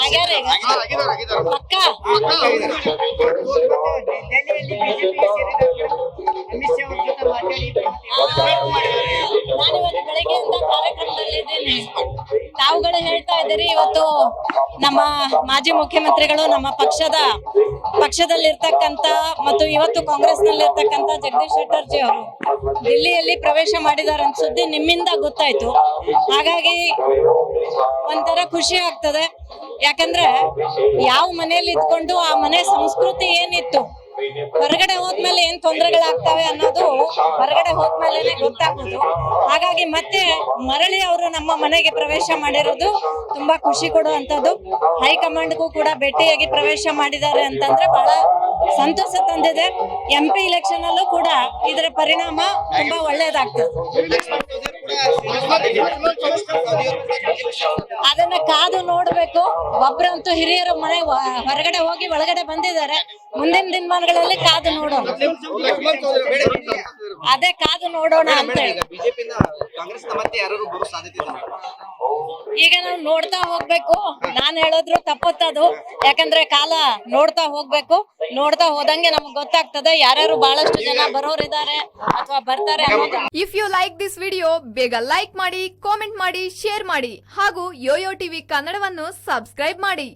ಆಗ್ಯಾರ ತಾವುಗಳು ಹೇಳ್ತಾ ಇದ್ದೀರಿ, ಇವತ್ತು ನಮ್ಮ ಮಾಜಿ ಮುಖ್ಯಮಂತ್ರಿಗಳು ನಮ್ಮ ಪಕ್ಷದ ಪಕ್ಷದಲ್ಲಿರ್ತಕ್ಕಂತ ಮತ್ತು ಇವತ್ತು ಕಾಂಗ್ರೆಸ್ ಕಾಂಗ್ರೆಸ್ನಲ್ಲಿರ್ತಕ್ಕಂತ ಜಗದೀಶ್ ಶೆಟ್ಟರ್ಜಿ ಅವರು ದಿಲ್ಲಿಯಲ್ಲಿ ಪ್ರವೇಶ ಮಾಡಿದಾರೆ ಸುದ್ದಿ ನಿಮ್ಮಿಂದ ಗೊತ್ತಾಯ್ತು. ಹಾಗಾಗಿ ಒಂಥರ ಖುಷಿ ಆಗ್ತದೆ. ಯಾಕಂದ್ರೆ ಯಾವ ಮನೆಯಲ್ಲಿ ಇದ್ಕೊಂಡು ಆ ಮನೆ ಸಂಸ್ಕೃತಿ ಏನಿತ್ತು ಹೊರಗಡೆ ಹೋದ್ಮೇಲೆ ಏನ್ ತೊಂದರೆಗಳಾಗ್ತವೆ ಅನ್ನೋದು ಹೊರಗಡೆ ಹೋದ್ಮೇಲೆ ಗೊತ್ತಾಗೋದು. ಹಾಗಾಗಿ ಮತ್ತೆ ಮರಳಿ ಅವರು ನಮ್ಮ ಮನೆಗೆ ಪ್ರವೇಶ ಮಾಡಿರೋದು ತುಂಬಾ ಖುಷಿ ಕೊಡುವಂತದ್ದು ಹೈಕಮಾಂಡ್ಗೂ ಕೂಡ ಭೇಟಿಯಾಗಿ ಪ್ರವೇಶ ಮಾಡಿದ್ದಾರೆ ಅಂತಂದ್ರೆ ಬಹಳ ಸಂತೋಷ ತಂದಿದೆ. ಎಂ ಪಿ ಇಲೆಕ್ಷನ್ ಅಲ್ಲೂ ಕೂಡ ಇದರ ಪರಿಣಾಮ ತುಂಬಾ ಒಳ್ಳೇದಾಗ್ತದೆ ಅದನ್ನ ಕಾದು ನೋಡ್ಬೇಕು. ಒಬ್ರಂತೂ ಹಿರಿಯರು ಮನೆ ಹೊರಗಡೆ ಹೋಗಿ ಒಳಗಡೆ ಬಂದಿದ್ದಾರೆ. ಮುಂದಿನ ದಿನಮಾನಗಳಲ್ಲಿ ಕಾದು ನೋಡೋಣ. ಅದೇ ಕಾದು ನೋಡೋಣ ಅಂತ ಈಗ ನಾವು ನೋಡ್ತಾ ಹೋಗ್ಬೇಕು. ನಾನ್ ಹೇಳಿದ್ರು ತಪ್ಪುತ್ತದು. ಯಾಕಂದ್ರೆ ಕಾಲ ನೋಡ್ತಾ ಹೋಗ್ಬೇಕು. ನೋಡ್ತಾ ಹೋದಂಗೆ ನಮ್ಗೆ ಗೊತ್ತಾಗ್ತದೆ ಯಾರ್ಯಾರು ಬಹಳಷ್ಟು ಜನ ಬರೋರಿದ್ದಾರೆ ಅಥವಾ ಬರ್ತಾರೆ if you like this video ಬೇಗ ಲೈಕ್ ಮಾಡಿ ಕಾಮೆಂಟ್ ಮಾಡಿ ಶೇರ್ ಮಾಡಿ ಹಾಗೂ ಯೋಯೋ ಟಿವಿ ಕನ್ನಡವನ್ನು ಸಬ್ಸ್ಕ್ರೈಬ್ ಮಾಡಿ.